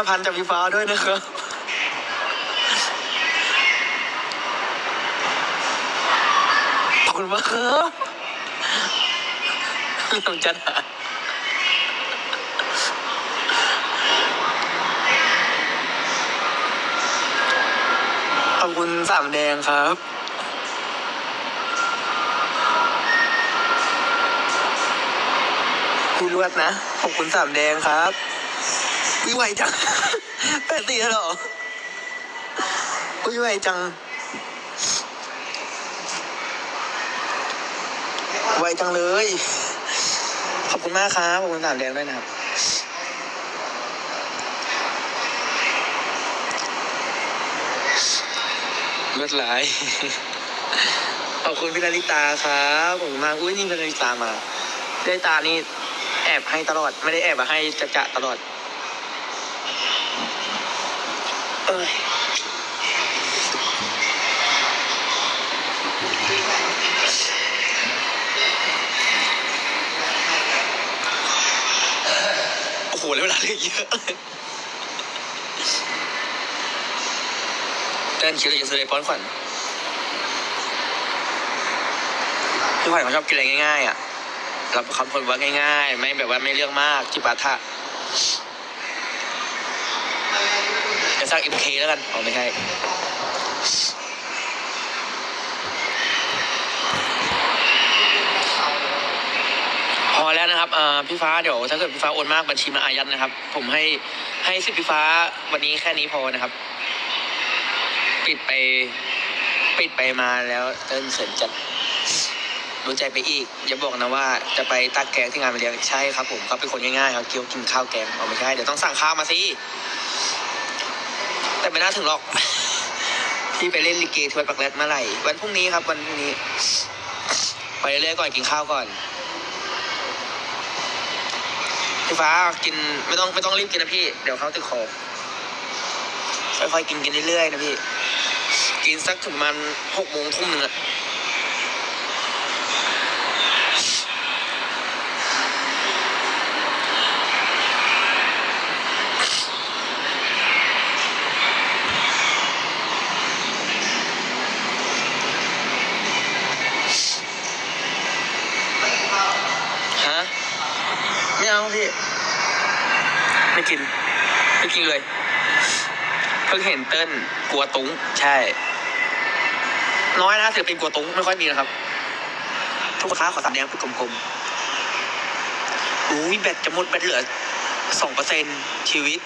าพันจากพี่ฟ้าด้วยนะครับ ขอบคุณมากครับน้องจันหาขอบคุณสามแดงครับคุณรวดนะ ขอบคุณสามแดงครับ วิไวจังแปดสี่แล้วเหรอวิไวจัง ไวจังเลย ขอบคุณมากครับ ขอบคุณสามแดงด้วยนะครับเลือดไหลขอบคุณพี่นาริตาครับขอบคุณมากอุ้ยนี่พี่นาริตามาพี่นาริตานี่แอบให้ตลอด ไม่ได้แอบมาให้จะจะตลอด เอ้ยโอ้โหแล้วเวลาเหลือเยอะเต้นคิดเลยจะซื้อป้อนขวัญพี่ขวัญเขาชอบกินอะไรง่ายๆอะรับคำคนว่าง่าย ๆ ไม่แบบว่าไม่เรื่องมากจิปาถะจะ สร้างเอ็มเคแล้วกันอ๋อไม่ใช่พอแล้วนะครับพี่ฟ้าเดี๋ยวถ้าเกิดพี่ฟ้าโอนมากบัญชีมันอายัดนะครับ ผมให้ให้สิบพี่ฟ้าวันนี้แค่นี้พอนะครับ ปิดไป ปิดไปมาแล้วเต้นเสรินจัดรู้ใจไปอีก อย่าบอกนะว่าจะไปตักแกงที่งานมาเลี้ยงใช่ครับผมเขาเป็นคนง่ายๆครับเกี๊ยวกินข้าวแกงเอาไม่ใช่เดี๋ยวต้องสั่งข้าวมาสิ ไม่น่าถึงหรอก พี่ไปเล่นลิเกทวดปักเล็ดเมื่อไหร่ วันพรุ่งนี้ครับวันพรุ่งนี้ ไปเรื่อยๆก่อนกินข้าวก่อนพี่ฟ้ากินไม่ต้องไม่ต้องรีบกินนะพี่ เดี๋ยวเขาติดคอค่อยๆกินกินเรื่อยๆนะพี่ กินสักถึงมันหกโมงทุ่มหนึ่งอะฮะ ไม่เอาพี่ ไม่กิน ไม่กินเลย เพิ่งเห็นเติ้ลกลัวตุ้ง ใช่ น้อยนะถือเป็นกลัวตุ้งไม่ค่อยมีนะครับ ทุกค้าขอสามแดงเป็นกลมๆอุ้ยแบตจะหมดแบตเหลือสองเปอร์เซ็นชีวิต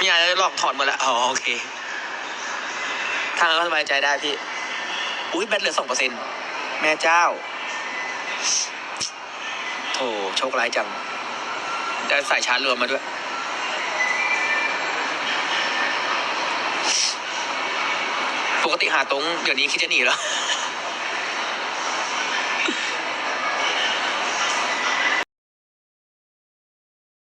มีอะไรหลอกถอดหมดแล้วอ๋อโอเคทางก็สบายใจได้พี่ อุ้ยแบตเหลือสองเปอร์เซ็นแม่เจ้า โชคร้ายจังได้สายชาร์จรวมมาด้วย ปกติหาตรงเดี๋ยวนี้คิดจะหนีแล้ว